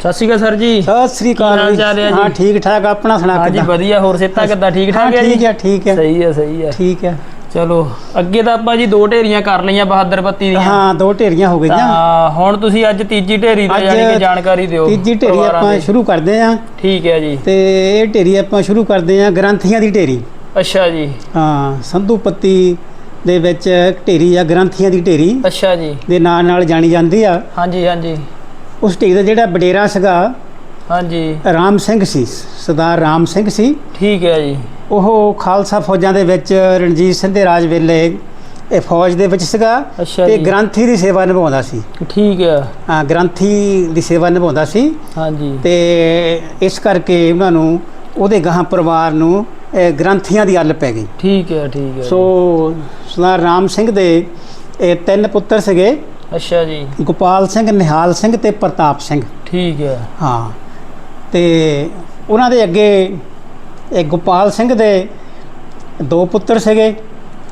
ਸਤਿ ਸ਼੍ਰੀ ਅਕਾਲ ਸਰ ਜੀ। ਸਤਿ ਸ੍ਰੀ ਅਕਾਲ ਕੀ ਹਾਲ ਜੀ। ਚਾਲ ਹੈ ਜੀ? ਹਾਂ ਠੀਕ ਠਾਕ ਆਪਣਾ ਸੁਣਾ ਹਾਂਜੀ ਕਿੱਦਾਂ? ਵਧੀਆ ਹੋਰ ਸਿਹਤਾਂ ਕਿੱਦਾਂ? ਠੀਕ ਹਾਂ ਠਾਕ ਹੈ ਠੀਕ ਜੀ? ਹੈ ਠੀਕ ਹੈ। ਸਹੀ ਹੈ ਸਹੀ ਹੈ। ਠੀਕ ਹੈ। ਚਲੋ ਅੱਗੇ ਤਾਂ ਆਪਾਂ ਜੀ ਦੋ ਢੇਰੀਆਂ ਕਰ ਲਈਆਂ ਬਹਾਦਰ ਪੱਤੀ ਦੀਆਂ। ਹਾਂ ਦੋ ਢੇਰੀਆਂ ਹੋ ਗਈਆਂ। ਤਾਂ ਹੁਣ ਤੁਸੀਂ ਅੱਜ ਤੀਜੀ ਢੇਰੀ ਦੀ ਯਾਨੀ ਕਿ ਜਾਣਕਾਰੀ ਦਿਓ ਤੀਜੀ ਢੇਰੀ ਪਰਿਵਾਰਾਂ ਆਪਾਂ ਦੀ। ਸ਼ੁਰੂ ਕਰਦੇ ਆਂ ਠੀਕ ਹੈ ਜੀ। ਤੇ ਇਹ ਢੇਰੀ ਆਪਾਂ ਸ਼ੁਰੂ ਕਰਦੇ ਆਂ ਗ੍ਰੰਥੀਆਂ ਦੀ ਢੇਰੀ। ਅੱਛਾ ਜੀ। ਹਾਂ ਸੰਧੂ ਪੱਤੀ ਦੇ ਵਿੱਚ ਇੱਕ ਢੇਰੀ ਆ ਗ੍ਰੰਥੀਆਂ ਦੀ ਢੇਰੀ। ਅੱਛਾ ਜੀ। ਦੇ ਨਾਂ ਨਾਲ ਜਾਣੀ ਜਾਂਦੀ ਆ। ਹਾਂਜੀ ਹਾਂਜੀ। ਉਸ ਢੇਰੀ ਦਾ ਜਿਹੜਾ ਵਡੇਰਾ ਸੀਗਾ ਹਾਂਜੀ। ਰਾਮ ਸਿੰਘ ਸੀ ਸਰਦਾਰ ਰਾਮ ਸਿੰਘ ਸੀ। ਠੀਕ ਹੈ ਜੀ। ਉਹ ਖਾਲਸਾ ਫੌਜਾਂ ਦੇ ਵਿੱਚ ਰਣਜੀਤ ਸਿੰਘ ਦੇ ਰਾਜ ਵੇਲੇ ਇਹ ਫੌਜ ਦੇ ਵਿੱਚ ਸੀਗਾ ਅੱਛਾ ਤੇ ਜੀ। ਗ੍ਰੰਥੀ ਦੀ ਸੇਵਾ ਨਿਭਾਉਂਦਾ ਸੀ। ਠੀਕ ਹੈ। ਹਾਂ ਗ੍ਰੰਥੀ ਦੀ ਸੇਵਾ ਨਿਭਾਉਂਦਾ ਸੀ। ਹਾਂਜੀ। ਤੇ ਇਸ ਕਰਕੇ ਉਹਨਾਂ ਨੂੰ ਉਹਦੇ ਗਾਹਾਂ ਪਰਿਵਾਰ ਨੂੰ ਇਹ ਗ੍ਰੰਥੀਆਂ ਦੀ ਅੱਲ ਪੈ ਗਈ। ਠੀਕ ਹੈ ਠੀਕ ਹੈ ਸੋ ਸਰਦਾਰ ਰਾਮ ਸਿੰਘ ਦੇ ਇਹ ਤਿੰਨ ਪੁੱਤਰ ਸੀਗੇ। ਅੱਛਾ ਜੀ। ਗੋਪਾਲ ਸਿੰਘ ਨਿਹਾਲ ਸਿੰਘ ਤੇ ਪ੍ਰਤਾਪ ਸਿੰਘ। ਠੀਕ ਹੈ। ਹਾਂ। ਤੇ ਉਹਨਾਂ ਦੇ ਅੱਗੇ ਇਹ ਗੋਪਾਲ ਸਿੰਘ ਦੇ ਦੋ ਪੁੱਤਰ ਸੀਗੇ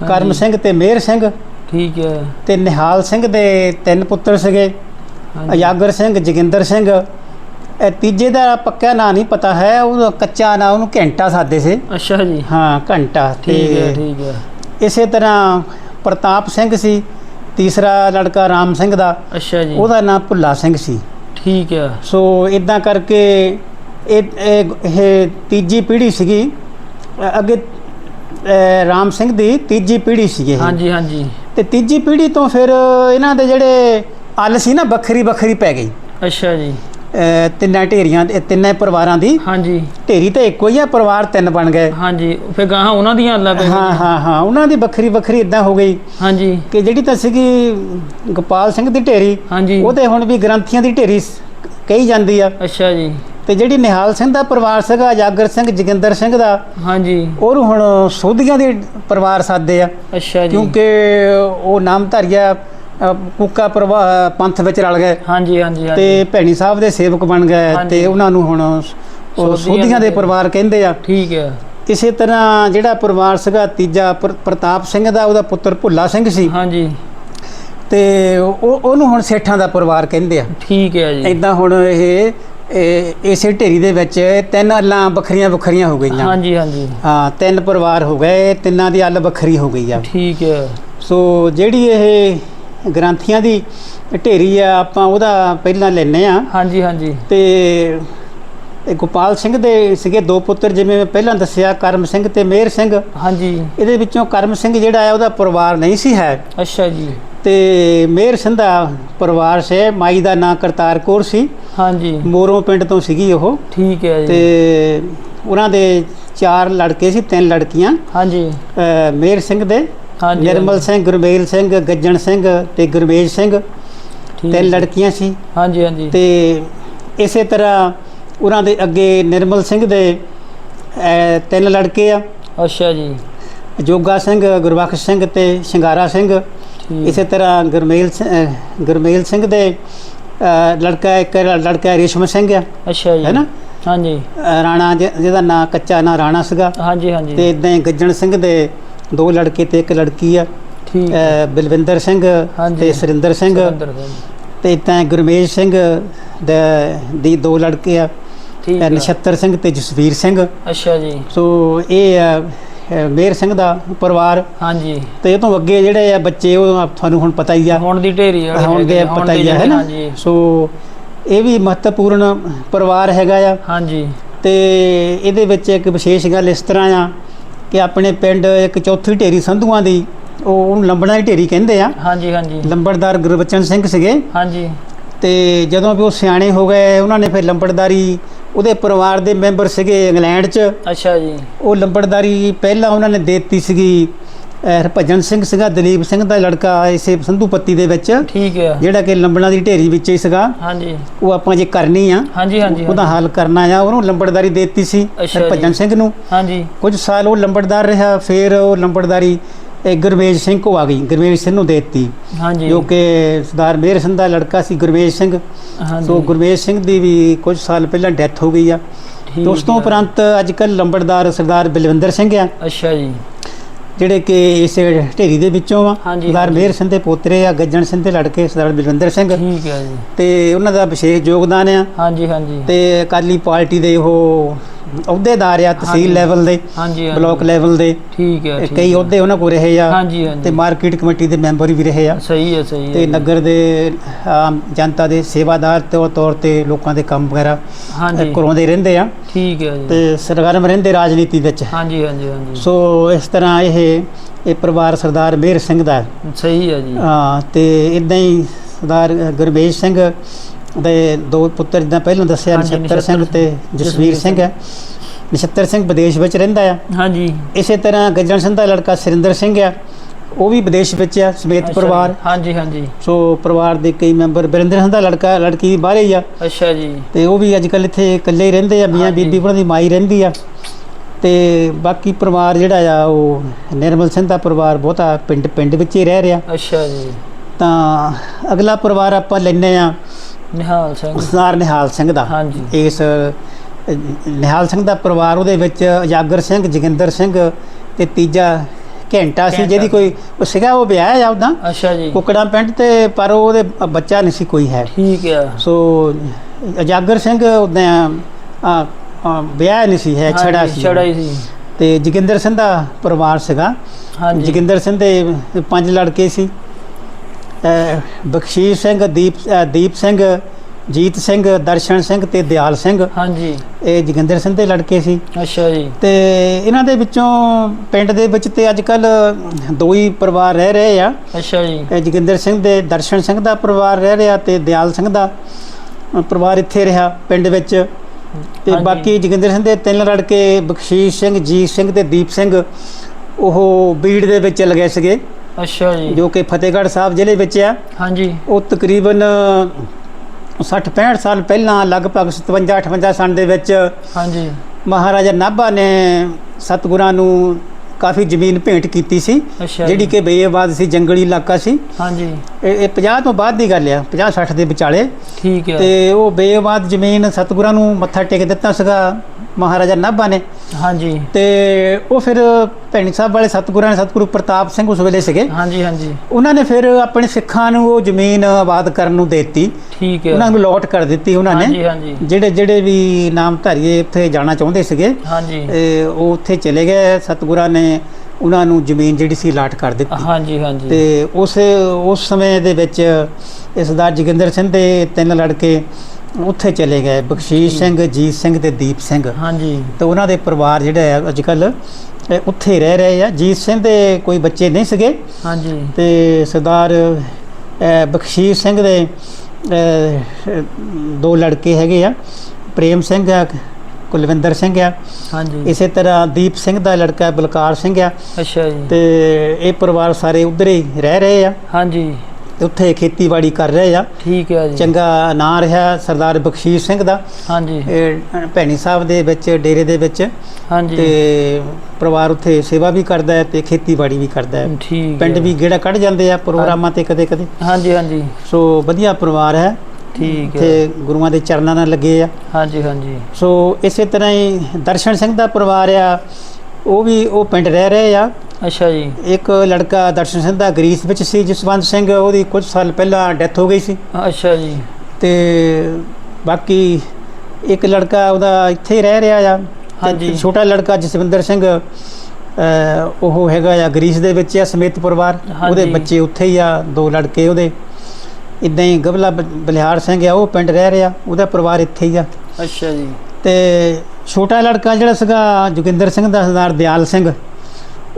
ਕਰਮ। ਸਿੰਘ ਤੇ ਮੇਹਰ ਸਿੰਘ। ਠੀਕ ਹੈ। ਤੇ ਨਿਹਾਲ ਸਿੰਘ ਦੇ ਤਿੰਨ ਪੁੱਤਰ ਸੀਗੇ ਅਜਾਗਰ ਸਿੰਘ ਜੋਗਿੰਦਰ ਸਿੰਘ। ਇਹ ਤੀਜੇ ਦਾ ਪੱਕਾ ਨਾਂ ਨਹੀਂ ਪਤਾ ਹੈ ਉਹ ਕੱਚਾ ਨਾਂ ਉਹਨੂੰ ਘੰਟਾ ਸਾਦੇ ਸੀ। ਅੱਛਾ ਜੀ। ਹਾਂ ਘੰਟਾ ਠੀਕ ਹੈ ਠੀਕ ਹੈ। ਇਸੇ ਤਰ੍ਹਾਂ ਪ੍ਰਤਾਪ ਸਿੰਘ ਸੀ ਤੀਸਰਾ ਲੜਕਾ ਰਾਮ ਸਿੰਘ ਦਾ ਅੱਛਾ ਜੀ। ਉਹਦਾ ਨਾਂ ਭੁੱਲਾ ਸਿੰਘ ਸੀ। ਠੀਕ ਹੈ ਸੋ ਇਦਾਂ ਕਰਕੇ ਇਹ ਇਹ ਤੀਜੀ ਪੀੜ੍ਹੀ ਸੀਗੀ। ਅੱਗੇ ਰਾਮ ਸਿੰਘ ਦੀ ਤੀਜੀ ਪੀੜ੍ਹੀ ਸੀ ਇਹ। ਹਾਂਜੀ ਹਾਂਜੀ। ਤੇ ਤੀਜੀ ਪੀੜ੍ਹੀ ਤੋਂ ਫਿਰ ਇਹਨਾਂ ਦੇ ਜਿਹੜੇ ਅੱਲ ਸੀ ਨਾ ਵੱਖਰੀ ਵੱਖਰੀ ਪੈ ਗਈ। ਅੱਛਾ ਜੀ। ਤਿੰਨਾਂ ਢੇਰੀਆਂ ਤਿੰਨੇ ਪਰਿਵਾਰਾਂ ਦੀ ਹਾਂਜੀ। ਢੇਰੀ ਤਾਂ ਇੱਕੋ ਹੀ ਆ ਪਰਿਵਾਰ ਤਿੰਨ ਬਣ ਗਏ। ਹਾਂਜੀ ਫਿਰ ਗਾਹਾਂ ਉਹਨਾਂ ਦੀਆਂ ਅੱਲਾ ਪੈ ਹਾਂ ਹਾਂ ਹਾਂ ਉਹਨਾਂ ਦੀ ਵੱਖਰੀ ਵੱਖਰੀ ਇਦਾਂ ਹੋ ਗਈ। ਹਾਂਜੀ। ਕਿ ਜਿਹੜੀ ਤਾਂ ਸੀਗੀ ਗੋਪਾਲ ਸਿੰਘ ਦੀ ਢੇਰੀ ਹਾਂਜੀ। ਉਹਦੇ ਹੁਣ ਵੀ ਗ੍ਰੰਥੀਆਂ ਦੀ ਢੇਰੀ ਕਹੀ ਜਾਂਦੀ ਆ। ਅੱਛਾ ਜੀ। ਤੇ ਜਿਹੜੀ ਨਿਹਾਲ ਸਿੰਘ ਦਾ ਪਰਿਵਾਰ ਸੀਗਾ ਜਾਗਰ ਸਿੰਘ ਜੋਗਿੰਦਰ ਸਿੰਘ ਦਾ ਹਾਂਜੀ। ਉਹਨੂੰ ਹੁਣ ਸੋਧੀਆਂ ਦੇ ਪਰਿਵਾਰ ਸਾਦੇ ਆ। ਅੱਛਾ ਜੀ। ਕਿਉਂਕਿ ਉਹ ਨਾਮਧਾਰੀਆ ਅ, ਕੁੱਕਾ ਪਰਿਵਾਰ ਪੰਥ ਵਿੱਚ ਰਲ ਗਏ। ਹਾਂਜੀ ਹਾਂਜੀ ਹਾਂਜੀ। ਤੇ ਭੈਣੀ ਸਾਹਿਬ ਦੇ ਸੇਵਕ ਬਣ ਗਏ। ਤੇ ਉਹਨਾਂ ਨੂੰ ਹੁਣ ਉਹ ਸੋਧੀਆਂ ਦੇ ਪਰਿਵਾਰ ਕਹਿੰਦੇ ਆ। ਠੀਕ ਹੈ। ਇਸੇ ਤਰ੍ਹਾਂ ਜਿਹੜਾ ਪਰਿਵਾਰ ਸੀਗਾ ਤੀਜਾ ਪ੍ਰ- ਪ੍ਰਤਾਪ ਸਿੰਘ ਦਾ ਉਹਦਾ ਪੁੱਤਰ ਭੁੱਲਾ ਸਿੰਘ ਸੀ। ਹਾਂਜੀ। ਤੇ ਉਹ ਉਹਨੂੰ ਹੁਣ ਸੇਠਾਂ ਦਾ ਪਰਿਵਾਰ ਕਹਿੰਦੇ ਆ। ਠੀਕ ਹੈ ਜੀ। ਇਦਾਂ ਹੁਣ ਇਹ ਇਹ ਇਸੇ ਢੇਰੀ ਦੇ ਵਿੱਚ ਤਿੰਨ ਅੱਲਾਂ ਵੱਖਰੀਆਂ ਵੱਖਰੀਆਂ ਹੋ ਗਈਆਂ। ਹਾਂਜੀ ਹਾਂਜੀ। ਹਾਂ ਤਿੰਨ ਪਰਿਵਾਰ ਹੋ ਗਏ ਤਿੰਨਾਂ ਦੀ ਅੱਲ ਵੱਖਰੀ ਹੋ ਗਈ ਆ। ਠੀਕ ਹੈ। ਸੋ ਜਿਹੜੀ ਇਹ ਗ੍ਰੰਥੀਆਂ ਦੀ ਢੇਰੀ ਆ ਆਪਾਂ ਉਹਦਾ ਪਹਿਲਾਂ ਲੈਨੇ ਆ ਹਾਂਜੀ ਹਾਂਜੀ। ਤੇ ਇਹ ਗੋਪਾਲ ਸਿੰਘ ਦੇ ਸੀਗੇ ਦੋ ਪੁੱਤਰ ਜਿਵੇਂ ਮੈਂ ਪਹਿਲਾਂ ਦੱਸਿਆ ਕਰਮ ਸਿੰਘ ਤੇ ਮੇਹਰ ਸਿੰਘ। ਹਾਂਜੀ। ਇਹਦੇ ਵਿੱਚੋਂ ਕਰਮ ਸਿੰਘ ਜਿਹੜਾ ਹੈ ਉਹਦਾ ਪਰਿਵਾਰ ਨਹੀਂ ਸੀ ਹੈ। ਅੱਛਾ ਜੀ। ਤੇ ਮੇਹਰ ਸਿੰਘ ਦਾ ਪਰਿਵਾਰ ਸੀ ਮਾਈ ਦਾ ਨਾਂ ਕਰਤਾਰ ਕੌਰ ਸੀ। ਹਾਂਜੀ। ਮੋਰੋਂ ਪਿੰਡ ਤੋਂ ਸੀਗੀ ਉਹ। ਠੀਕ ਹੈ ਜੀ। ਤੇ ਉਹਨਾਂ ਦੇ ਚਾਰ ਲੜਕੇ ਸੀ ਤਿੰਨ ਲੜਕੀਆਂ। ਹਾਂਜੀ। ਅ, ਮੇਹਰ ਸਿੰਘ ਦੇ। ਹਾਂਜੀ ਨਿਰਮਲ ਸਿੰਘ ਗੁਰਮੇਲ ਸਿੰਘ ਗੱਜਣ ਸਿੰਘ ਤੇ ਗੁਰਮੇਜ ਸਿੰਘ ਹੈ। ਲੜਕੀਆਂ ਸੀ। ਹਾਂਜੀ ਹਾਂਜੀ। ਤੇ ਇਸੇ ਤਰ੍ਹਾਂ ਉਹਨਾਂ ਦੇ ਅੱਗੇ ਨਿਰਮਲ ਸਿੰਘ ਦੇ ਤਿੰਨ ਲੜਕੇ ਆ। ਅੱਛਾ ਜੀ। ਜੋਗਾ ਸਿੰਘ ਗੁਰਬਖਸ਼ ਸਿੰਘ ਤੇ ਸ਼ਿੰਗਾਰਾ ਸਿੰਘ। ਇਸੇ ਤਰ੍ਹਾਂ ਗੁਰਮੇਲ ਸਿੰਘ- ਗੁਰਮੇਲ ਸਿੰਘ ਦੇ ਲੜਕਾ ਇੱਕ ਲੜਕਾ ਰੇਸ਼ਮ ਸਿੰਘ ਆ। ਅੱਛਾ ਜੀ। ਹੈ ਨਾ ਹਾਂਜੀ ਰਾਣਾ ਜਿਹਦਾ ਨਾਂ ਕੱਚਾ ਨਾਂ ਰਾਣਾ ਸੀਗਾ। ਹਾਂਜੀ ਹਾਂਜੀ। ਤੇ ਇਦਾਂ ਹੀ ਗੱਜਣ ਸਿੰਘ ਦੇ ਦੋ ਲੜਕੇ ਤੇ ਇੱਕ ਲੜਕੀ ਆ। ਠੀਕ ਬਲਵਿੰਦਰ ਸਿੰਘ। ਤੇ ਸੁਰਿੰਦਰ ਸਿੰਘ। ਤੇ ਇਦਾਂ ਗੁਰਮੇਜ ਸਿੰਘ ਦੇ ਦੀ ਦੋ ਲੜਕੇ ਆ। ਨਛੱਤਰ ਸਿੰਘ ਤੇ ਜਸਵੀਰ ਸਿੰਘ। ਅੱਛਾ ਜੀ। ਸੋ ਇਹ ਮੇਹਰ ਸਿੰਘ ਦਾ ਪਰਿਵਾਰ। ਹਾਂਜੀ। ਤੇ ਇਹ ਤੋਂ ਅੱਗੇ ਜਿਹੜੇ ਆ ਬੱਚੇ ਉਹ ਤੁਹਾਨੂੰ ਹੁਣ ਪਤਾ ਹੀ ਆ। ਹੁਣ ਦੀ ਢੇਰੀ ਆ। ਹੁਣ ਦੇ ਪਤਾ ਹੀ ਆ ਹੈ ਨਾ? ਸੋ ਇਹ ਵੀ ਮਹੱਤਵਪੂਰਨ ਪਰਿਵਾਰ ਹੈਗਾ ਆ। ਹਾਂਜੀ। ਤੇ ਇਹਦੇ ਵਿੱਚ ਇੱਕ ਵਿਸ਼ੇਸ਼ ਗੱਲ ਇਸ ਤਰ੍ਹਾਂ ਆ ਕਿ ਆਪਣੇ ਪਿੰਡ ਇੱਕ ਚੌਥੀ ਢੇਰੀ ਸੰਧੂਆਂ ਦੀ ਉਹ ਉਹਨੂੰ ਲੰਬੜਾ ਦੀ ਢੇਰੀ ਕਹਿੰਦੇ ਆ। ਹਾਂਜੀ ਹਾਂਜੀ। ਲੰਬੜਦਾਰ ਗੁਰਬਚਨ ਸਿੰਘ ਸੀਗੇ। ਹਾਂਜੀ। ਤੇ ਜਦੋਂ ਵੀ ਉਹ ਸਿਆਣੇ ਹੋ ਗਏ ਉਹਨਾਂ ਨੇ ਫਿਰ ਲੰਬੜਦਾਰੀ ਉਹਦੇ ਪਰਿਵਾਰ ਦੇ ਮੈਂਬਰ ਸੀਗੇ ਇੰਗਲੈਂਡ 'ਚ। ਅੱਛਾ ਜੀ। ਉਹ ਲੰਬੜਦਾਰੀ ਪਹਿਲਾਂ ਉਹਨਾਂ ਨੇ ਦਿੱਤੀ ਸੀਗੀ। ਹਰਭਜਨ ਸਿੰਘ ਸੀਗਾ ਦਲੀਪ ਸਿੰਘ ਦਾ ਲੜਕਾ ਇਸੇ ਸੰਧੂ ਪੱਤੀ ਦੇ ਵਿੱਚ। ਠੀਕ ਹੈ। ਜਿਹੜਾ ਕਿ ਲੰਬੜਾਂ ਦੀ ਢੇਰੀ ਵਿੱਚ ਹੀ ਸੀਗਾ। ਹਾਂਜੀ। ਉਹ ਆਪਾਂ ਜੇ ਕਰਨੀ ਆ ਹਾਂਜੀ ਹਾਂਜੀ ਉਹਦਾ ਹੱਲ ਕਰਨਾ ਆ। ਉਹਨੂੰ ਲੰਬੜਦਾਰੀ ਦੇ ਦਿੱਤੀ ਸੀ। ਹਰਭਜਨ ਸਿੰਘ ਨੂੰ। ਹਾਂਜੀ। ਕੁਝ ਸਾਲ ਉਹ ਲੰਬੜਦਾਰ ਰਿਹਾ ਫਿਰ ਉਹ ਲੰਬੜਦਾਰੀ ਗੁਰਵੇਜ ਸਿੰਘ ਕੋ ਆ ਗਈ ਗੁਰਵੇਜ ਸਿੰਘ ਨੂੰ ਦਿੱਤੀ। ਹਾਂਜੀ। ਜੋ ਕਿ ਸਰਦਾਰ ਮੇਹਰ ਸਿੰਘ ਦਾ ਲੜਕਾ ਸੀ ਗੁਰਵੇਜ ਸਿੰਘ। ਹਾਂਜੀ। ਸੋ ਗੁਰਵੇਜ ਸਿੰਘ ਦੀ ਵੀ ਕੁਝ ਸਾਲ ਪਹਿਲਾਂ ਡੈਥ ਹੋ ਗਈ ਆ। ਠੀਕ ਤੇ ਉਸ ਤੋਂ ਹੈ। ਉਪਰੰਤ ਅੱਜ ਕੱਲ ਲੰਬੜਦਾਰ ਸਰਦਾਰ ਬਲਵਿੰਦਰ ਸਿੰਘ ਆ। ਅੱਛਾ ਜੀ। ਜਿਹੜੇ ਕਿ ਇਸ ਢੇਰੀ ਦੇ ਵਿੱਚੋਂ ਆ। ਹਾਂਜੀ। ਮੇਹਰ ਸਿੰਘ ਦੇ ਪੋਤਰੇ ਆ ਗੱਜਣ ਸਿੰਘ ਦੇ ਲੜਕੇ ਸਰਦਾਰ ਬਲਵਿੰਦਰ ਸਿੰਘ। ਠੀਕ ਹੈ ਜੀ। ਤੇ ਉਹਨਾਂ ਦਾ ਵਿਸ਼ੇਸ਼ ਯੋਗਦਾਨ ਆ। ਹਾਂਜੀ ਹਾਂਜੀ। ਤੇ ਅਕਾਲੀ ਪਾਰਟੀ ਦੇ ਉਹ ਅਹੁਦੇਦਾਰ ਆ ਤਹਿਸੀਲ। ਲੈਵਲ ਦੇ ਹਾਂਜੀ। ਬਲਾਕ ਲੈਵਲ ਦੇ ਠੀਕ ਹੈ ਕਈ। ਅਹੁਦੇ ਉਹਨਾਂ ਕੋਲ ਰਹੇ ਆ ਹਾਂਜੀ ਤੇ ਮਾਰਕੀਟ ਕਮੇਟੀ ਦੇ ਮੈਂਬਰ ਵੀ ਰਹੇ ਆ ਸਹੀ ਹੈ ਸਹੀ ਹੈ ਤੇ। ਨਗਰ ਦੇ ਆਮ ਜਨਤਾ ਦੇ ਸੇਵਾਦਾਰ ਤੌਰ ਤੌਰ ਤੇ ਲੋਕਾਂ ਦੇ ਕੰਮ ਵਗੈਰਾ ਹਾਂਜੀ ਕਰਾਉਂਦੇ ਰਹਿੰਦੇ ਆ ਠੀਕ ਹੈ ਜੀ ਤੇ ਸਰਗਰਮ ਰਹਿੰਦੇ ਰਾਜਨੀਤੀ ਵਿੱਚ ਹਾਂਜੀ ਹਾਂਜੀ ਹਾਂਜੀ ਸੋ ਇਸ ਤਰ੍ਹਾਂ ਇਹ ਇਹ ਪਰਿਵਾਰ ਸਰਦਾਰ ਮੇਹਰ ਸਿੰਘ ਦਾ। ਸਹੀ ਹੈ ਜੀ ਹਾਂ ਤੇ ਇਦਾਂ ਹੀ ਸਰਦਾਰ ਗੁਰਵੇਸ਼ ਸਿੰਘ ਦੇ ਦੋ ਪੁੱਤਰ ਜਿੱਦਾਂ ਪਹਿਲਾਂ ਦੱਸਿਆ ਹਾਂਜੀ, ਨਛੱਤਰ ਸਿੰਘ ਨਛੱਤਰ ਤੇ ਜਸਵੀਰ ਸਿੰਘ। ਹੈ। ਨਛੱਤਰ ਸਿੰਘ ਵਿਦੇਸ਼ ਵਿੱਚ ਰਹਿੰਦਾ ਆ। ਹਾਂਜੀ। ਇਸੇ ਤਰ੍ਹਾਂ ਗੱਜਣ ਸਿੰਘ ਦਾ ਲੜਕਾ ਸੁਰਿੰਦਰ ਸਿੰਘ ਆ। ਉਹ ਵੀ ਵਿਦੇਸ਼ ਵਿੱਚ ਆ ਸਮੇਤ ਅੱਛਾ ਪਰਿਵਾਰ। ਜੀ। ਹਾਂਜੀ ਹਾਂਜੀ। ਸੋ ਪਰਿਵਾਰ ਦੇ ਕਈ ਮੈਂਬਰ ਬਰਿੰਦਰ ਸਿੰਘ ਦਾ ਲੜਕਾ ਲੜਕੀ ਵੀ ਬਾਹਰ ਹੀ ਆ। ਅੱਛਾ ਜੀ। ਤੇ ਉਹ ਵੀ ਅੱਜ ਕੱਲ ਇੱਥੇ ਇਕੱਲੇ ਹੀ ਰਹਿੰਦੇ ਆ। ਮੀਆਂ ਹਾਂਜੀ। ਬੀਬੀ ਉਹਨਾਂ ਦੀ ਮਾਈ ਰਹਿੰਦੀ ਆ। ਤੇ ਬਾਕੀ ਪਰਿਵਾਰ ਜਿਹੜਾ ਆ ਉਹ ਨਿਰਮਲ ਸਿੰਘ ਦਾ ਪਰਿਵਾਰ ਬਹੁਤਾ ਪਿੰਡ ਪਿੰਡ ਵਿੱਚ ਹੀ ਰਹਿ ਰਿਹਾ। ਅੱਛਾ ਜੀ। ਤਾਂ ਅਗਲਾ ਪਰਿਵਾਰ ਆਪਾਂ ਲੈਨੇ ਆ। ਨਿਹਾਲ ਸਿੰਘ। ਸਰਦਾਰ ਨਿਹਾਲ ਸਿੰਘ ਦਾ। ਹਾਂਜੀ। ਇਸ ਅ, ਨਿਹਾਲ ਸਿੰਘ ਦਾ ਪਰਿਵਾਰ ਉਹਦੇ ਵਿੱਚ ਉਜਾਗਰ ਸਿੰਘ ਜੋਗਿੰਦਰ ਸਿੰਘ ਤੇ ਤੀਜਾ ਘੰਟਾ ਸੀ ਘੈਂਟਾ। ਜਿਹਦੀ ਕੋਈ ਉਹ ਸੀਗਾ ਉਹ ਵਿਆਹ ਆ ਉਹਦਾ ਅੱਛਾ ਜੀ। ਕੁਕੜਾ ਪਿੰਡ ਤੇ ਪਰ ਉਹਦੇ ਬੱਚਾ ਨਹੀਂ ਸੀ ਕੋਈ ਹੈ। ਠੀਕ ਹੈ ਸੋ ਉਜਾਗਰ ਸਿੰਘ ਉਹਦਾ ਵਿਆਹ ਨਹੀਂ ਸੀ ਹੈ ਛੜਾ ਹਾਂਜੀ, ਸੀ। ਛੜਾ ਹੀ ਸੀ। ਤੇ ਜੋਗਿੰਦਰ ਸਿੰਘ ਦਾ ਪਰਿਵਾਰ ਸੀਗਾ। ਹਾਂਜੀ। ਜੋਗਿੰਦਰ ਸਿੰਘ ਦੇ ਪੰਜ ਲੜਕੇ ਸੀ। ਬਖਸ਼ੀਸ਼ ਸਿੰਘ ਦੀਪ ਦੀਪ ਸਿੰਘ ਜੀਤ ਸਿੰਘ ਦਰਸ਼ਨ ਸਿੰਘ ਤੇ ਦਿਆਲ ਸਿੰਘ। ਹਾਂਜੀ। ਇਹ ਜੋਗਿੰਦਰ ਸਿੰਘ ਦੇ ਲੜਕੇ ਸੀ। ਅੱਛਾ ਜੀ। ਤੇ ਇਹਨਾਂ ਦੇ ਵਿੱਚੋਂ ਪਿੰਡ ਦੇ ਵਿੱਚ ਤੇ ਅੱਜ ਕੱਲ ਦੋ ਹੀ ਪਰਿਵਾਰ ਰਹਿ ਰਹੇ ਆ। ਅੱਛਾ ਜੀ। ਇਹ ਜੋਗਿੰਦਰ ਸਿੰਘ ਦੇ ਦਰਸ਼ਨ ਸਿੰਘ ਦਾ ਪਰਿਵਾਰ ਰਹਿ ਰਿਹਾ ਤੇ ਦਿਆਲ ਸਿੰਘ ਦਾ ਪਰਿਵਾਰ ਇੱਥੇ ਰਿਹਾ ਪਿੰਡ ਵਿੱਚ। ਤੇ। ਬਾਕੀ ਜੋਗਿੰਦਰ ਸਿੰਘ ਦੇ ਤਿੰਨ ਲੜਕੇ ਬਖਸ਼ੀਸ਼ ਸਿੰਘ ਜੀਤ ਸਿੰਘ ਤੇ ਦੀਪ ਸਿੰਘ ਉਹ ਬੀੜ ਦੇ ਵਿੱਚ ਚਲ ਗਏ ਸੀਗੇ। ਅੱਛਾ ਜੀ। ਜੋ ਕਿ ਫਤਿਹਗੜ੍ਹ ਸਾਹਿਬ ਜ਼ਿਲ੍ਹੇ ਵਿੱਚ ਆ। ਹਾਂਜੀ। ਉਹ ਤਕਰੀਬਨ 60 65 ਸਾਲ ਪਹਿਲਾਂ ਲਗਭਗ 57 58 ਸਾਲ ਦੇ ਵਿੱਚ ਹਾਂਜੀ। ਮਹਾਰਾਜਾ ਨਾਭਾ ਨੇ ਸਤਿਗੁਰਾਂ ਨੂੰ ਕਾਫੀ ਜ਼ਮੀਨ ਭੇਂਟ ਕੀਤੀ ਸੀ ਜਿਹੜੀ। ਕਿ ਬੇਆਬਾਦ ਸੀ ਜੰਗਲੀ ਇਲਾਕਾ ਸੀ। ਹਾਂਜੀ। ਇਹ ਇਹ 50 ਤੋਂ ਬਾਅਦ ਦੀ ਗੱਲ ਆ 50 60 ਦੇ ਵਿਚਾਲੇ। ਠੀਕ ਹੈ ਤੇ ਉਹ ਬੇਆਬਾਦ ਜ਼ਮੀਨ ਸਤਿਗੁਰਾਂ ਨੂੰ ਮੱਥਾ ਟੇਕ ਦਿੱਤਾ ਸੀਗਾ ਮਹਾਰਾਜਾ ਨਾਭਾ ਨੇ। ਹਾਂਜੀ। ਤੇ ਉਹ ਫਿਰ ਭੈਣੀ ਸਾਹਿਬ ਵਾਲੇ ਸਤਿਗੁਰਾਂ ਨੇ ਸਤਿਗੁਰੂ ਪ੍ਰਤਾਪ ਸਿੰਘ ਉਸ ਵੇਲੇ ਸੀਗੇ। ਹਾਂਜੀ ਹਾਂਜੀ। ਉਹਨਾਂ ਨੇ ਫਿਰ ਆਪਣੇ ਸਿੱਖਾਂ ਨੂੰ ਉਹ ਜ਼ਮੀਨ ਆਬਾਦ ਕਰਨ ਨੂੰ ਦੇ ਦਿੱਤੀ। ਠੀਕ ਹੈ। ਉਹਨਾਂ ਨੂੰ ਲੋਟ ਕਰ ਦਿੱਤੀ ਉਹਨਾਂ ਨੇ। ਹਾਂਜੀ ਜਿਹੜੇ ਜਿਹੜੇ ਵੀ ਨਾਮਧਾਰੀਏ ਉੱਥੇ ਜਾਣਾ ਚਾਹੁੰਦੇ ਸੀਗੇ ਹਾਂਜੀ। ਉਹ ਉੱਥੇ ਚਲੇ ਗਏ। ਸਤਿਗੁਰਾਂ ਨੇ ਉਹਨਾਂ ਨੂੰ ਜ਼ਮੀਨ ਜਿਹੜੀ ਸੀ ਲਾਟ ਕਰ ਦਿੱਤੀ। ਹਾਂਜੀ ਹਾਂਜੀ। ਤੇ ਉਸ ਉਸ ਸਮੇਂ ਦੇ ਵਿੱਚ ਇਹ ਸਰਦਾਰ ਜੋਗਿੰਦਰ ਸਿੰਘ ਦੇ ਤਿੰਨ ਲੜਕੇ ਉੱਥੇ ਚਲੇ ਗਏ ਬਖਸ਼ੀਸ਼ ਸਿੰਘ ਜੀਤ ਸਿੰਘ ਤੇ ਦੀਪ ਸਿੰਘ। ਹਾਂਜੀ। ਤੇ ਉਹਨਾਂ ਦੇ ਪਰਿਵਾਰ ਜਿਹੜਾ ਹੈ ਅੱਜ ਕੱਲ ਉੱਥੇ ਰਹਿ ਰਹੇ ਆ। ਜੀਤ ਸਿੰਘ ਦੇ ਕੋਈ ਬੱਚੇ ਨਹੀਂ ਸੀਗੇ। ਹਾਂਜੀ। ਤੇ ਸਰਦਾਰ ਬਖਸ਼ੀਸ਼ ਸਿੰਘ ਦੇ ਦੋ ਲੜਕੇ ਹੈਗੇ ਆ। ਪ੍ਰੇਮ ਸਿੰਘ ਆ ਕੁਲਵਿੰਦਰ ਸਿੰਘ ਆ। ਹਾਂਜੀ। ਇਸੇ ਤਰ੍ਹਾਂ ਦੀਪ ਸਿੰਘ ਦਾ ਲੜਕਾ ਬਲਕਾਰ ਸਿੰਘ ਆ। ਅੱਛਾ ਜੀ। ਤੇ ਇਹ ਪਰਿਵਾਰ ਸਾਰੇ ਉਧਰ ਹੀ ਰਹਿ ਰਹੇ ਆ। ਹਾਂਜੀ। ਤੇ ਉੱਥੇ ਖੇਤੀਬਾੜੀ ਕਰ ਰਹੇ ਆ। ਠੀਕ ਹੈ ਜੀ। ਚੰਗਾ ਨਾਂ ਰਿਹਾ ਸਰਦਾਰ ਬਖਸ਼ੀਸ਼ ਸਿੰਘ ਦਾ। ਹਾਂਜੀ। ਇਹ ਭੈਣੀ ਸਾਹਿਬ ਦੇ ਵਿੱਚ ਡੇਰੇ ਦੇ ਵਿੱਚ। ਹਾਂਜੀ। ਤੇ ਪਰਿਵਾਰ ਉੱਥੇ ਸੇਵਾ ਵੀ ਕਰਦਾ ਹੈ ਤੇ ਖੇਤੀਬਾੜੀ ਵੀ ਕਰਦਾ ਹੈ। ਠੀਕ ਪਿੰਡ। ਵੀ ਗੇੜਾ ਕੱਢ ਜਾਂਦੇ ਆ ਪ੍ਰੋਗਰਾਮਾਂ ਤੇ ਕਦੇ ਕਦੇ। ਹਾਂਜੀ ਹਾਂਜੀ। ਸੋ ਵਧੀਆ ਪਰਿਵਾਰ ਹੈ। ਠੀਕ ਹੈ। ਤੇ ਗੁਰੂਆਂ ਦੇ ਚਰਨਾਂ ਨਾਲ ਲੱਗੇ ਆ। ਹਾਂਜੀ ਹਾਂਜੀ। ਸੋ ਇਸੇ ਤਰ੍ਹਾਂ ਹੀ ਦਰਸ਼ਨ ਸਿੰਘ ਦਾ ਪਰਿਵਾਰ ਆ। ਉਹ ਵੀ ਉਹ ਪਿੰਡ ਰਹਿ ਰਹੇ ਆ। ਅੱਛਾ ਜੀ। ਇੱਕ ਲੜਕਾ ਦਰਸ਼ਨ ਸਿੰਘ ਦਾ ਗ੍ਰੀਸ ਵਿੱਚ ਸੀ ਜਸਵੰਤ ਸਿੰਘ ਉਹਦੀ ਕੁਝ ਸਾਲ ਪਹਿਲਾਂ ਡੈਥ ਹੋ ਗਈ ਸੀ। ਅੱਛਾ ਜੀ। ਤੇ ਬਾਕੀ ਇੱਕ ਲੜਕਾ ਉਹਦਾ ਇੱਥੇ ਹੀ ਰਹਿ ਰਿਹਾ ਆ। ਹਾਂਜੀ। ਛੋਟਾ ਲੜਕਾ ਜਸਵਿੰਦਰ ਸਿੰਘ ਉਹ ਹੈਗਾ ਆ ਗ੍ਰੀਸ ਦੇ ਵਿੱਚ ਆ ਸਮੇਤ ਪਰਿਵਾਰ। ਉਹਦੇ। ਬੱਚੇ ਉੱਥੇ ਹੀ ਆ ਦੋ ਲੜਕੇ ਉਹਦੇ। ਇਦਾਂ ਹੀ ਗਵਲਾ ਬਲਿਹਾਰ ਸਿੰਘ ਆ ਉਹ ਪਿੰਡ ਰਹਿ ਰਿਹਾ ਉਹਦਾ ਪਰਿਵਾਰ ਇੱਥੇ ਹੀ ਆ। ਅੱਛਾ ਜੀ। ਤੇ ਛੋਟਾ ਲੜਕਾ ਜਿਹੜਾ ਸੀਗਾ ਜੋਗਿੰਦਰ ਸਿੰਘ ਦਾ ਸਰਦਾਰ ਦਿਆਲ ਸਿੰਘ।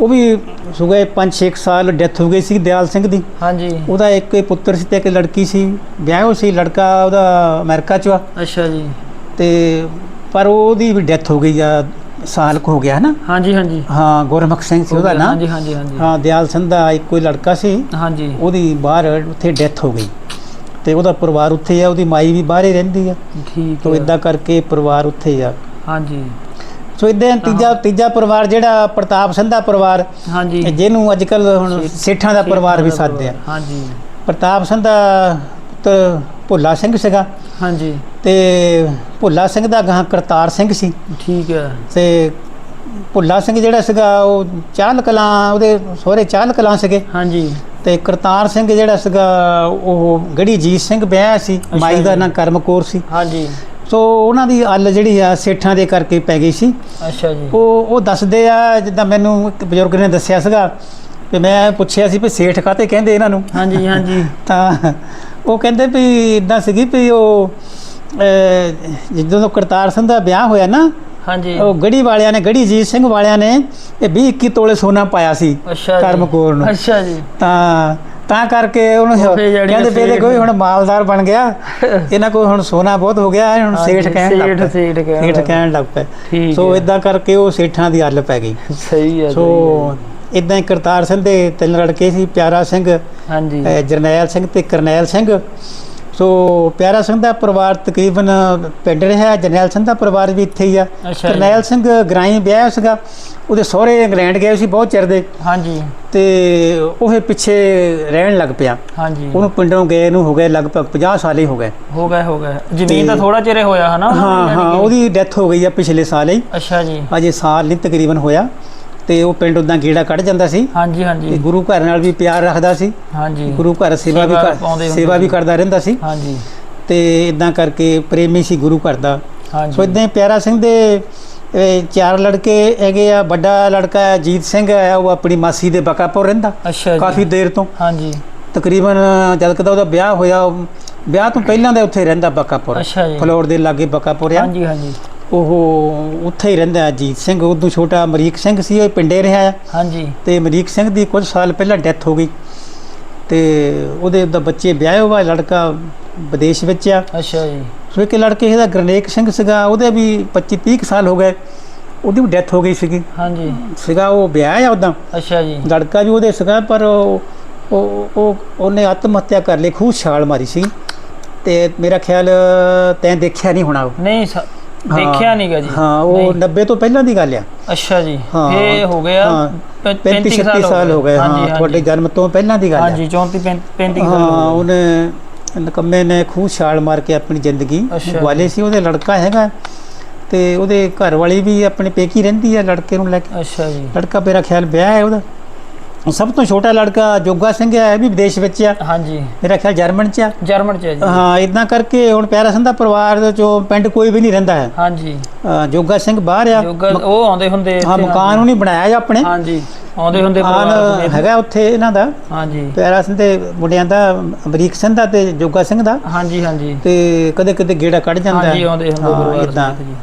ਉਹ ਵੀ ਸੁਗੇ 5-6 ਸਾਲ ਡੈਥ ਹੋ ਗਈ ਸੀ ਦਿਆਲ ਸਿੰਘ ਦੀ। ਹਾਂਜੀ। ਉਹਦਾ ਇੱਕ ਹੀ ਪੁੱਤਰ ਸੀ ਤੇ ਇੱਕ ਲੜਕੀ ਸੀ। ਵਿਆਹ ਸੀ ਲੜਕਾ ਉਹਦਾ ਅਮਰੀਕਾ 'ਚ ਆ। ਅੱਛਾ ਜੀ। ਤੇ ਪਰ ਉਹਦੀ ਵੀ ਡੈਥ ਹੋ ਗਈ ਆ ਸਾਲ ਕੁ ਹੋ ਗਿਆ ਹੈ ਨਾ ਹਾਂਜੀ ਹਾਂਜੀ। ਹਾਂ ਗੁਰਮੁਖ ਸਿੰਘ ਸੀ ਉਹਦਾ ਨਾਮ ਹਾਂਜੀ ਹਾਂਜੀ ਹਾਂਜੀ। ਹਾਂ ਦਿਆਲ ਸਿੰਘ ਦਾ ਇੱਕੋ ਹੀ ਲੜਕਾ ਸੀ। ਹਾਂਜੀ। ਉਹਦੀ ਬਾਹਰ ਉੱਥੇ ਡੈਥ ਹੋ ਗਈ। ਤੇ ਉਹਦਾ ਪਰਿਵਾਰ ਉੱਥੇ ਆ ਉਹਦੀ ਮਾਈ ਵੀ ਬਾਹਰ ਹੀ ਰਹਿੰਦੀ ਆ। ਠੀਕ ਤੋਂ ਇਦਾਂ ਕਰਕੇ ਪਰਿਵਾਰ ਉੱਥੇ ਆ। ਹਾਂਜੀ। ਸੋ ਇਦਾਂ ਤੀਜਾ ਤੀਜਾ ਪਰਿਵਾਰ ਜਿਹੜਾ ਪ੍ਰਤਾਪ ਸਿੰਘ ਦਾ ਪਰਿਵਾਰ ਹਾਂਜੀ। ਜਿਹਨੂੰ ਅੱਜ ਕੱਲ ਹੁਣ ਸੇਠਾਂ ਦਾ ਪਰਿਵਾਰ ਵੀ ਸੱਦਦੇ ਆ। ਹਾਂਜੀ। ਪ੍ਰਤਾਪ ਸਿੰਘ ਦਾ ਪੁੱਤਰ ਭੁੱਲਾ ਸਿੰਘ ਸੀਗਾ। ਹਾਂਜੀ। ਤੇ ਭੁੱਲਾ ਸਿੰਘ ਦਾ ਗਾਂ ਕਰਤਾਰ ਸਿੰਘ ਸੀ। ਠੀਕ ਹੈ। ਤੇ ਭੁੱਲਾ ਸਿੰਘ ਜਿਹੜਾ ਸੀਗਾ ਉਹ ਚਾਹਲ ਕਲਾਂ ਉਹਦੇ ਸਹੁਰੇ ਚਾਹਲ ਕਲਾਂ ਸੀਗੇ। ਹਾਂਜੀ। ਤੇ ਕਰਤਾਰ ਸਿੰਘ ਜਿਹੜਾ ਸੀਗਾ ਉਹ ਗੜੀ ਜੀਤ ਸਿੰਘ ਵਿਆਹ ਸੀ। ਮਾਈ ਦਾ। ਨਾਂ ਕਰਮਕੌਰ ਸੀ। ਹਾਂਜੀ। ਸੋ ਉਹਨਾਂ ਦੀ ਅੱਲ ਜਿਹੜੀ ਆ ਸੇਠਾਂ ਦੇ ਕਰਕੇ ਪੈ ਗਈ ਸੀ। ਅੱਛਾ ਜੀ। ਉਹ ਉਹ ਦੱਸਦੇ ਆ ਜਿੱਦਾਂ ਮੈਨੂੰ ਇੱਕ ਬਜ਼ੁਰਗ ਨੇ ਦੱਸਿਆ ਸੀਗਾ ਤੇ ਮੈਂ ਪੁੱਛਿਆ ਸੀ ਵੀ ਸੇਠ ਕਾਤੇ ਕਹਿੰਦੇ ਇਹਨਾਂ ਨੂੰ? ਹਾਂਜੀ ਹਾਂਜੀ। ਤਾਂ ਉਹ ਕਹਿੰਦੇ ਵੀ ਇਦਾਂ ਸੀਗੀ ਵੀ ਉਹ ਜਦੋਂ ਕਰਤਾਰ ਸਿੰਘ ਦਾ ਵਿਆਹ ਹੋਇਆ ਨਾ ਹਾਂਜੀ। ਉਹ ਗੜੀ ਵਾਲਿਆਂ ਨੇ ਗੜੀ ਜੀਤ ਸਿੰਘ ਵਾਲਿਆਂ ਨੇ ਇਹ 20 21 ਤੋਲੇ ਸੋਨਾ ਪਾਇਆ ਸੀ ਕਰਮਕੌਰ ਨੂੰ। ਅੱਛਾ ਜੀ। ਤਾਂ ਤਾਂ ਕਰਕੇ ਉਹਨੂੰ ਕਹਿੰਦੇ ਸੇਠ ਕੋਈ ਹੁਣ ਮਾਲਦਾਰ ਬਣ ਗਿਆ। ਇਹਨਾਂ ਕੋਲ ਹੁਣ ਸੋਨਾ ਬਹੁਤ ਹੋ ਗਿਆ ਹੁਣ ਸੇਠ ਕਹਿਣ ਲੱਗ ਸੇਠ- ਪਏ। ਸੇਠ ਕਹਿਣ ਸੇਠ ਲੱਗ ਕਹਿਣ ਲੱਗ ਪਏ। ਸੋ। ਇਦਾਂ ਕਰਕੇ ਉਹ ਸੇਠਾਂ ਦੀ ਅੱਲ ਪੈ ਗਈ। ਸਹੀ ਹੈ ਸੋ ਇਦਾਂ ਹੀ ਕਰਤਾਰ ਸਿੰਘ ਦੇ ਤਿੰਨ ਲੜਕੇ ਸੀ ਪਿਆਰਾ ਸਿੰਘ ਹਾਂਜੀ। ਜਰਨੈਲ ਸਿੰਘ ਤੇ ਕਰਨੈਲ ਸਿੰਘ। ਸੋ ਪਿਆਰਾ ਸਿੰਘ ਦਾ ਪਰਿਵਾਰ ਤਕਰੀਬਨ ਪਿੰਡ ਰਿਹਾ ਜਰਨੈਲ ਸਿੰਘ ਦਾ ਪਰਿਵਾਰ ਵੀ ਇੱਥੇ ਹੀ ਆ। ਕਰਨੈਲ ਸਿੰਘ ਗਰਾਈ ਵਿਆਹ ਸੀਗਾ ਉਹਦੇ ਸਹੁਰੇ ਇੰਗਲੈਂਡ ਗਏ ਸੀ ਬਹੁਤ ਚਿਰ ਦੇ। ਹਾਂਜੀ। ਤੇ ਉਹ ਪਿੱਛੇ ਰਹਿਣ ਲੱਗ ਪਿਆ। ਹਾਂਜੀ। ਉਹਨੂੰ ਪਿੰਡੋਂ ਗਏ ਨੂੰ ਹੋ ਗਏ ਲਗਭਗ 50 ਸਾਲ ਹੀ ਹੋ ਗਏ। ਹੋ ਗਿਆ ਹੋ ਗਿਆ ਜ਼ਮੀਨ ਤਾਂ ਥੋੜਾ ਚਿਰ ਹੋਇਆ ਹਨਾ? ਹਾਂ ਹਾਂ? ਉਹਦੀ ਡੈਥ ਹੋ ਗਈ ਆ ਪਿਛਲੇ ਸਾਲ ਹੀ। ਅੱਛਾ ਜੀ। ਅਜੇ ਸਾਲ ਨਹੀਂ ਤਕਰੀਬਨ ਹੋਇਆ। ਤੇ ਉਹ ਪਿੰਡ ਉਦਾਂ ਗੇੜਾ ਕੱਢ ਜਾਂਦਾ ਸੀ। ਹਾਂਜੀ ਤੇ ਹਾਂਜੀ ਗੁਰੂ ਘਰ ਨਾਲ ਵੀ ਪਿਆਰ ਰੱਖਦਾ ਸੀ। ਹਾਂਜੀ। ਗੁਰੂ ਘਰ ਸੇਵਾ ਵੀ ਸੇਵਾ ਕਰ- ਪਾਉਂਦੇ ਹੁੰਦੇ ਸੇਵਾ ਵੀ ਸੀ। ਕਰਦਾ ਰਹਿੰਦਾ ਸੀ। ਹਾਂਜੀ। ਤੇ ਇਦਾਂ ਕਰਕੇ ਪ੍ਰੇਮੀ ਸੀ ਗੁਰੂ ਘਰ ਦਾ। ਸੋ ਹਾਂਜੀ ਇਦਾਂ ਹੀ ਪਿਆਰਾ ਸਿੰਘ ਦੇ ਇਹ ਚਾਰ ਲੜਕੇ ਹੈਗੇ ਆ ਵੱਡਾ ਲੜਕਾ ਹੈ ਜੀਤ ਸਿੰਘ ਹੈ ਉਹ ਆਪਣੀ ਮਾਸੀ ਦੇ ਬਕਾਪੁਰ ਰਹਿੰਦਾ। ਅੱਛਾ ਜੀ। ਕਾਫੀ ਦੇਰ ਤੋਂ। ਹਾਂਜੀ। ਤਕਰੀਬਨ ਜਦ ਕਦਾ ਉਹਦਾ ਵਿਆਹ ਹੋਇਆ ਉਹ ਵਿਆਹ ਤੋਂ ਪਹਿਲਾਂ ਦਾ ਉੱਥੇ ਰਹਿੰਦਾ ਬਕਾਪੁਰ। ਅੱਛਾ ਜੀ। ਫਲੋਰ ਦੇ ਲਾਗੇ ਬਕਾਪੁਰ ਆ। ਹਾਂਜੀ ਹਾਂਜੀ। ਉਹ ਉੱਥੇ ਹੀ ਰਹਿੰਦਾ ਹੈ ਜੀਤ ਸਿੰਘ ਉਦੋਂ ਛੋਟਾ ਅਮਰੀਕ ਸਿੰਘ ਸੀ ਉਹ ਪਿੰਡੇ ਰਿਹਾ ਆ ਹਾਂਜੀ। ਤੇ ਅਮਰੀਕ ਸਿੰਘ ਦੀ ਕੁਝ ਸਾਲ ਪਹਿਲਾਂ ਡੈਥ ਹੋ ਗਈ। ਤੇ ਉਹਦੇ ਦਾ ਬੱਚੇ ਵਿਆਹਿਆ ਹੋਇਆ ਲੜਕਾ ਵਿਦੇਸ਼ ਵਿੱਚ ਆ। ਅੱਛਾ ਜੀ। ਸੋ ਇੱਕ ਲੜਕੇ ਇਹਦਾ ਗਰਨੇਕ ਸਿੰਘ ਸੀਗਾ ਉਹਦੇ ਵੀ 25 30 ਸਾਲ ਹੋ ਗਏ। ਉਹਦੀ ਵੀ ਡੈਥ ਹੋ ਗਈ ਸੀਗੀ। ਹਾਂਜੀ। ਸੀਗਾ ਉਹ ਵਿਆਹ ਆ ਉਦਾਂ ਅੱਛਾ ਜੀ। ਲੜਕਾ ਵੀ ਉਹਦੇ ਸੀਗਾ ਪਰ ਉਹ ਉਹ ਉਹ- ਉਹਨੇ ਆਤਮ ਹੱਤਿਆ ਕਰ ਲਈ ਖੂਹ ਛਾਲ ਮਾਰੀ ਸੀ। ਤੇ ਮੇਰਾ ਖਿਆਲ ਤੈਂ ਦੇਖਿਆ ਨਹੀਂ ਹੋਣਾ ਉਹ। ਨਹੀਂ ਹਾਂ। ਦੇਖਿਆ ਨਹੀਂਗਾ ਜੀ ਹਾਂ ਉਹ ਨਹੀਂ। 90 ਤੋਂ ਪਹਿਲਾਂ ਦੀ ਗੱਲ ਆ ਅੱਛਾ ਜੀ। ਇਹ ਹੋ ਗਿਆ ਹਾਂ। 35 35 36 ਸਾਲ ਹੋ ਗਏ ਹਾਂ ਤੁਹਾਡੇ ਜਨਮ ਤੋਂ ਪਹਿਲਾਂ ਦੀ ਗੱਲ ਆ ਹਾਂਜੀ 34 35 ਸਾਲ ਹਾਂ। ਉਹਨੇ ਨਕੰਮੇ ਨੇ ਖੂਹ ਛਾਲ ਮਾਰ ਕੇ ਆਪਣੀ ਜ਼ਿੰਦਗੀ। ਗਵਾਲੇ ਸੀ ਉਹਦੇ ਲੜਕਾ ਹੈਗਾ ਤੇ ਉਹਦੇ ਘਰ ਵਾਲੀ ਵੀ ਆਪਣੇ ਪੇਕੀ ਰਹਿੰਦੀ ਆ ਲੜਕੇ ਨੂੰ ਲੈ ਕੇ ਅੱਛਾ ਜੀ ਲੜਕਾ ਮੇਰਾ ਖਿਆਲ ਵਿਆਹ ਹੈ ਉਹਦਾ ਸਭ ਤੋਂ ਛੋਟਾ ਲੜਕਾ ਜੋਗਾ ਸਿੰਘ ਹੈ ਇਹ ਵੀ ਵਿਦੇਸ਼ ਵਿੱਚ ਆ। ਹਾਂਜੀ। ਮੇਰਾ ਖਿਆਲ ਜਰਮਨ ਚ ਆ। ਜਰਮਨ ਚ ਹੈ ਜੀ। ਹਾਂ ਇਦਾਂ ਕਰਕੇ ਹੁਣ ਪਿਆਰਾ ਦਾ ਪਰਿਵਾਰ ਦੇ ਚੋਂ ਪਿੰਡ ਕੋਈ ਵੀ ਨਹੀਂ ਰਹਿੰਦਾ ਹੈ। ਹਾਂਜੀ। ਅ, ਜੋਗਾ ਸਿੰਘ ਬਾਹਰ ਆ। ਯੋਗਾ ਉਹ ਆਉਂਦੇ ਹੁੰਦੇ ਹਾਂ ਮਕਾਨ ਉਹਨੇ ਬਣਾਇਆ ਆ ਆਪਣੇ। ਹਾਂਜੀ। ਆਉਂਦੇ ਹੁੰਦੇ ਮਕਾਨ ਪਰਿਵਾਰ ਸਮੇਤ। ਹੈਗਾ ਉੱਥੇ ਇਹਨਾਂ ਦਾ। ਹਾਂਜੀ। ਪਿਆਰਾ ਸਿੰਘ ਦੇ ਮੁੰਡਿਆਂ ਦਾ ਅਮਰੀਕ ਸਿੰਘ ਦਾ ਤੇ ਜੋਗਾ ਸਿੰਘ ਦਾ। ਹਾਂਜੀ ਹਾਂਜੀ। ਤੇ ਕਦੇ ਕਦੇ ਗੇੜਾ ਕੱਢ ਜਾਂਦਾ। ਹਾਂਜੀ ਆਉਂਦੇ ਹੁੰਦੇ ਹਾਂ, ਪਰਿਵਾਰ। ਸਮੇਤ ਜੀ।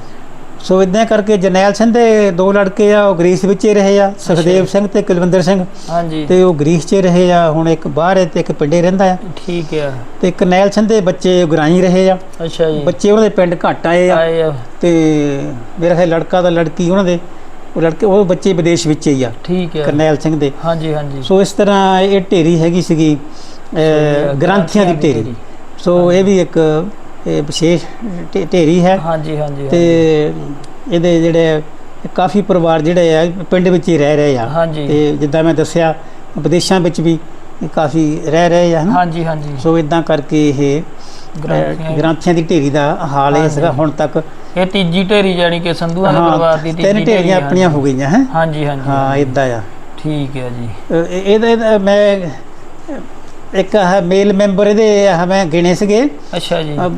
ਸੋ ਇਦਾਂ ਕਰਕੇ ਜਰਨੈਲ ਸਿੰਘ ਦੇ ਦੋ ਲੜਕੇ ਆ ਉਹ ਗ੍ਰੀਸ ਵਿੱਚ ਹੀ ਰਹੇ ਆ ਸੁਖਦੇਵ ਸਿੰਘ ਤੇ ਕੁਲਵਿੰਦਰ ਸਿੰਘ। ਹਾਂਜੀ। ਤੇ ਉਹ ਗ੍ਰੀਸ 'ਚ ਰਹੇ ਆ ਹੁਣ ਇੱਕ ਬਾਹਰ ਹੈ ਤੇ ਇੱਕ ਪਿੰਡੇ ਰਹਿੰਦਾ ਆ। ਠੀਕ ਹੈ ਤੇ ਕਰਨੈਲ ਸਿੰਘ ਦੇ ਬੱਚੇ ਗਰਾਈ ਰਹੇ ਆ। ਅੱਛਾ ਜੀ। ਬੱਚੇ ਉਹਨਾਂ ਦੇ ਪਿੰਡ ਘੱਟ ਆਏ ਆ। ਆਏ ਆ, ਤੇ ਮੇਰਾ ਖਿਆਲ ਲੜਕਾ ਦਾ ਲੜਕੀ ਉਹਨਾਂ ਦੇ ਉਹ ਲੜਕੇ ਉਹ ਬੱਚੇ ਵਿਦੇਸ਼ ਵਿੱਚ ਹੀ ਆ ਠੀਕ ਹੈ ਕਰਨੈਲ ਸਿੰਘ ਦੇ। ਹਾਂਜੀ ਹਾਂਜੀ। ਸੋ ਇਸ ਤਰ੍ਹਾਂ ਇਹ ਢੇਰੀ ਹੈਗੀ ਸੀਗੀ ਗ੍ਰੰਥੀਆਂ ਦੀ ਢੇਰੀ। ਸੋ ਇਹ ਵੀ ਇੱਕ ਇਹ ਵਿਸ਼ੇਸ਼ ਢੇ- ਢੇਰੀ ਹੈ। ਹਾਂਜੀ ਹਾਂਜੀ ਤੇ ਇਹਦੇ ਜਿਹੜੇ ਕਾਫੀ ਪਰਿਵਾਰ ਜਿਹੜੇ ਆ ਪਿੰਡ ਵਿੱਚ ਹੀ ਰਹਿ ਰਹੇ ਆ। ਹਾਂਜੀ। ਤੇ ਜਿੱਦਾਂ ਮੈਂ ਦੱਸਿਆ ਵਿਦੇਸ਼ਾਂ ਵਿੱਚ ਵੀ ਕਾਫੀ ਰਹਿ ਰਹੇ ਆ ਹਨਾ? ਹਾਂਜੀ ਹਾਂਜੀ। ਸੋ ਇਦਾਂ ਕਰਕੇ ਇਹ ਗ੍ਰੰਥੀਆਂ- ਅਹ, ਗ੍ਰੰਥੀਆਂ ਦੀ ਢੇਰੀ ਦਾ ਹਾਲ ਇਹ। ਸੀਗਾ ਹੁਣ ਤੱਕ ਇਹ ਤੀਜੀ ਢੇਰੀ ਜਾਨੀ ਕਿ ਸੰਧੂਆਂ ਦੇ ਪਰਿਵਾਰ ਦੀ ਤੀਜੀ ਤਿੰਨ ਢੇਰੀਆਂ। ਆਪਣੀਆਂ ਹੋ ਗਈਆਂ ਹੈ? ਹਾਂਜੀ ਹਾਂਜੀ ਹਾਂ ਇਦਾਂ ਆ। ਠੀਕ ਹੈ ਜੀ। ਅਹ, ਇਹ- ਇਹਦਾ ਇਹਦਾ ਮੈਂ ਇੱਕ ਮੇਲ ਮੈਂਬਰ ਇਹਦੇ ਆਹ ਮੈਂ ਗਿਣੇ ਸੀਗੇ। ਅੱਛਾ ਜੀ। ਅਹ,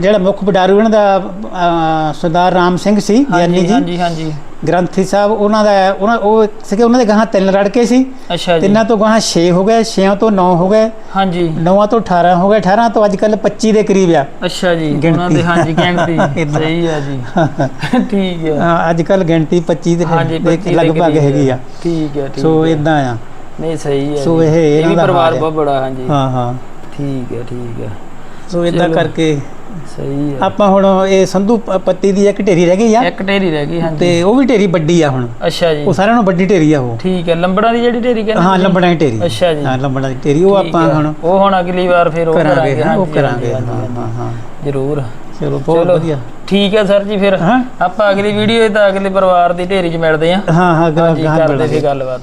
ਜਿਹੜਾ ਮੁੱਖ ਬਡਾਰੂ ਇਹਨਾਂ ਦਾ ਸਰਦਾਰ ਰਾਮ ਸਿੰਘ ਸੀ ਗਿਆਨੀ ਜੀ। ਹਾਂਜੀ ਹਾਂਜੀ। ਗ੍ਰੰਥੀ ਸਾਹਿਬ ਉਹਨਾਂ ਦਾ ਉਹਨਾਂ ਉਹ ਸੀਗੇ ਉਹਨਾਂ ਦੇ ਗਾਹਾਂ ਤਿੰਨ ਲੜਕੇ ਸੀ। ਅੱਛਾ ਜੀ। ਤਿੰਨਾਂ ਤੋਂ ਗਾਹਾਂ 6 ਹੋ ਗਏ 6 ਤੋਂ 9 ਹੋ ਗਏ। ਹਾਂਜੀ। 9 ਤੋਂ 18 ਹੋ ਗਏ 18 ਤੋਂ ਅੱਜ ਕੱਲ 25 ਦੇ ਕਰੀਬ ਆ। ਅੱਛਾ ਜੀ। ਉਹਨਾਂ ਦੇ ਹਾਂਜੀ ਗਿਣਤੀ। ਸਹੀ ਹੈ ਜੀ। ਠੀਕ ਹੈ ਅਹ, ਅੱਜ ਕੱਲ ਗਿਣਤੀ 25 ਦੇ ਹਾਂਜੀ ਦੇ 25 ਦੇ ਲਗਭਗ ਹੈਗੀ ਆ। ਠੀਕ ਹੈ ਠੀਕ ਸੋ। ਇਦਾਂ ਆ। ਨਹੀਂ ਸਹੀ ਹੈ ਸੋ। ਇਹ ਇਹ ਵੀ ਪਰਿਵਾਰ। ਬਹੁਤ ਬੜਾ ਹਾਂਜੀ। ਹਾਂ ਹਾਂ। ਠੀਕ ਹੈ ਠੀਕ ਹੈ। ਸੋ ਇਦਾਂ। ਕਰਕੇ ਸਹੀ ਹੈ। ਆਪਾਂ ਹੁਣ ਇਹ ਸੰਧੂ ਪ- ਪੱਤੀ ਦੀ ਇੱਕ ਢੇਰੀ ਰਹਿ ਗਈ ਆ। ਇੱਕ ਢੇਰੀ ਰਹਿ ਗਈ ਹਾਂਜੀ। ਤੇ ਉਹ ਵੀ ਢੇਰੀ ਵੱਡੀ ਆ ਹੁਣ। ਅੱਛਾ ਜੀ। ਉਹ ਸਾਰਿਆਂ ਨਾਲੋਂ ਵੱਡੀ ਢੇਰੀ ਆ ਉਹ। ਠੀਕ ਹੈ ਲੰਬੜਾ ਦੀ ਜਿਹੜੀ ਢੇਰੀ ਕਹਿੰਦੇ ਹਾਂ ਤੁਸੀਂ? ਲੰਬੜਾ ਦੀ ਢੇਰੀ। ਅੱਛਾ ਜੀ। ਹਾਂ ਲੰਬੜਾ ਦੀ ਢੇਰੀ ਉਹ ਠੀਕ ਆਪਾਂ ਹੈ। ਹੁਣ ਉਹ ਹੁਣ ਅਗਲੀ ਵਾਰ ਫਿਰ ਉਹ ਕਰਾਂਗੇ ਹਾਂ, ਉਹ ਹਾਂਜੀ, ਕਰਾਂਗੇ ਹਾਂ ਹਾਂਜੀ, ਹਾਂ ਹਾਂ। ਜ਼ਰੂਰ। ਚਲੋ ਬਹੁਤ ਚਲੋ ਵਧੀਆ। ਠੀਕ ਹੈ ਸਰ ਜੀ ਫਿਰ। ਹਾਂ। ਆਪਾਂ ਅਗਲੀ ਵੀਡੀਓ ਤਾਂ ਅਗਲੇ ਪਰਿਵਾਰ ਦੀ ਢੇਰੀ 'ਚ ਮਿਲਦੇ ਆਂ ਹਾਂ ਹਾਂ ਹਾਂਜੀ ਗਾਹਾਂ ਕਰਦੇ ਮਿਲਾਂਗੇ। ਫਿਰ ਗੱਲਬਾਤ।